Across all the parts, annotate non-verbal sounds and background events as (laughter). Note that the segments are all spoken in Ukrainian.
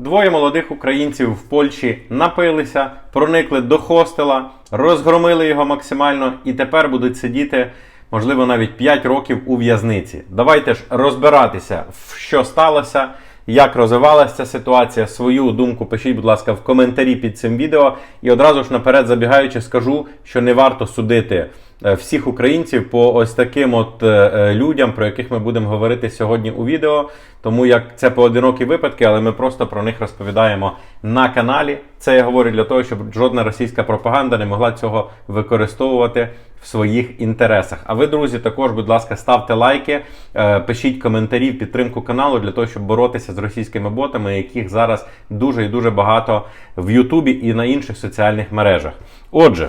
Двоє молодих українців в Польщі напилися, проникли до хостела, розгромили його максимально і тепер будуть сидіти, можливо, навіть 5 років у в'язниці. Давайте ж розбиратися, що сталося, як розвивалася ця ситуація. Свою думку пишіть, будь ласка, в коментарі під цим відео. І одразу ж наперед забігаючи, скажу, що не варто судити всіх українців по ось таким от е, е, людям, про яких ми будемо говорити сьогодні у відео. Тому як це поодинокі випадки, але ми просто про них розповідаємо на каналі. Це я говорю для того, щоб жодна російська пропаганда не могла цього використовувати в своїх інтересах. А ви, друзі, також, будь ласка, ставте лайки, е, пишіть коментарі в підтримку каналу для того, щоб боротися з російськими ботами, яких зараз дуже і дуже багато в Ютубі і на інших соціальних мережах. Отже.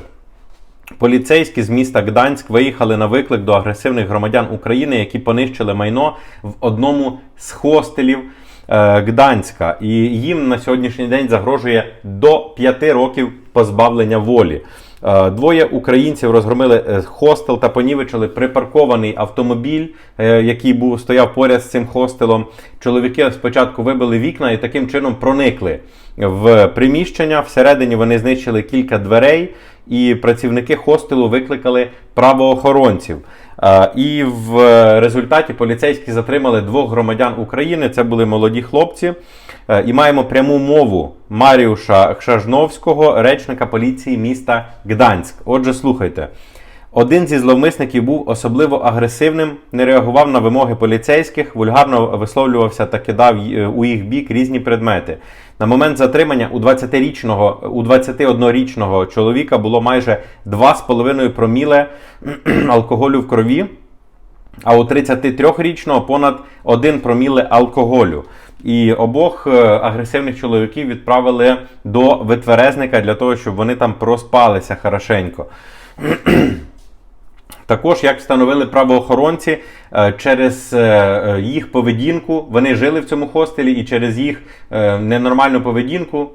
Поліцейські з міста Гданськ виїхали на виклик до агресивних громадян України, які понищили майно в одному з хостелів е, Гданська. І їм на сьогоднішній день загрожує до 5 років позбавлення волі. Е, Двоє українців розгромили е, хостел та понівечили припаркований автомобіль, е, який був стояв поряд з цим хостелом. Чоловіки спочатку вибили вікна і таким чином проникли в приміщення. Всередині вони знищили кілька дверей, і працівники хостелу викликали правоохоронців. І в результаті поліцейські затримали двох громадян України. Це були молоді хлопці. І маємо пряму мову Маріуша Кшажновського, речника поліції міста Гданськ. Отже, слухайте. Один зі зловмисників був особливо агресивним, не реагував на вимоги поліцейських, вульгарно висловлювався та кидав е, у їх бік різні предмети. На момент затримання у 20-річного, у 21-річного чоловіка було майже 2,5 проміле (clears throat) алкоголю в крові, а у 33-річного понад 1 проміле алкоголю. І обох е, агресивних чоловіків відправили до витверезника для того, щоб вони там проспалися хорошенько. (clears throat) Також, як встановили правоохоронці, е, через е, е, їх поведінку вони жили в цьому хостелі, і через їх ненормальну поведінку,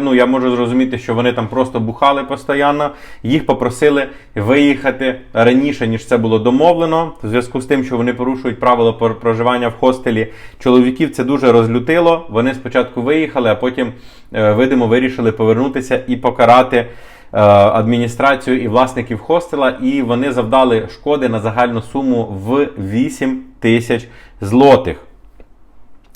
ну я можу зрозуміти, що вони там просто бухали постійно. Їх попросили виїхати раніше, ніж це було домовлено, в зв'язку з тим, що вони порушують правила проживання в хостелі. Чоловіків це дуже розлютило. Вони спочатку виїхали, а потім, видимо, вирішили повернутися і покарати адміністрацію і власників хостела, і вони завдали шкоди на загальну суму в 8 тисяч злотих.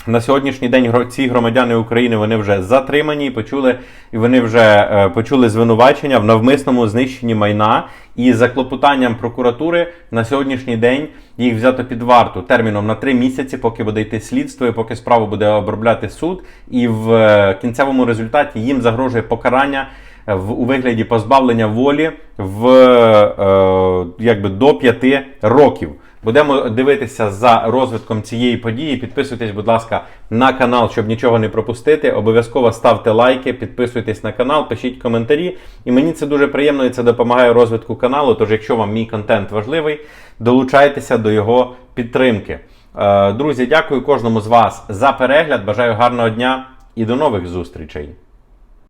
На сьогоднішній день ці громадяни України вони вже затримані і почули, і вони вже е, почули звинувачення в навмисному знищенні майна. І за клопотанням прокуратури на сьогоднішній день їх взято під варту терміном на три місяці, поки буде йти слідство, і поки справу буде обробляти суд. І в е, кінцевому результаті їм загрожує покарання е, в у вигляді позбавлення волі в е, якби до 5 років. Будемо дивитися за розвитком цієї події. Підписуйтесь, будь ласка, на канал, щоб нічого не пропустити. Обов'язково ставте лайки, підписуйтесь на канал, пишіть коментарі. І мені це дуже приємно і це допомагає розвитку каналу. Тож, якщо вам мій контент важливий, долучайтеся до його підтримки. Е, Друзі, дякую кожному з вас за перегляд. Бажаю гарного дня і до нових зустрічей.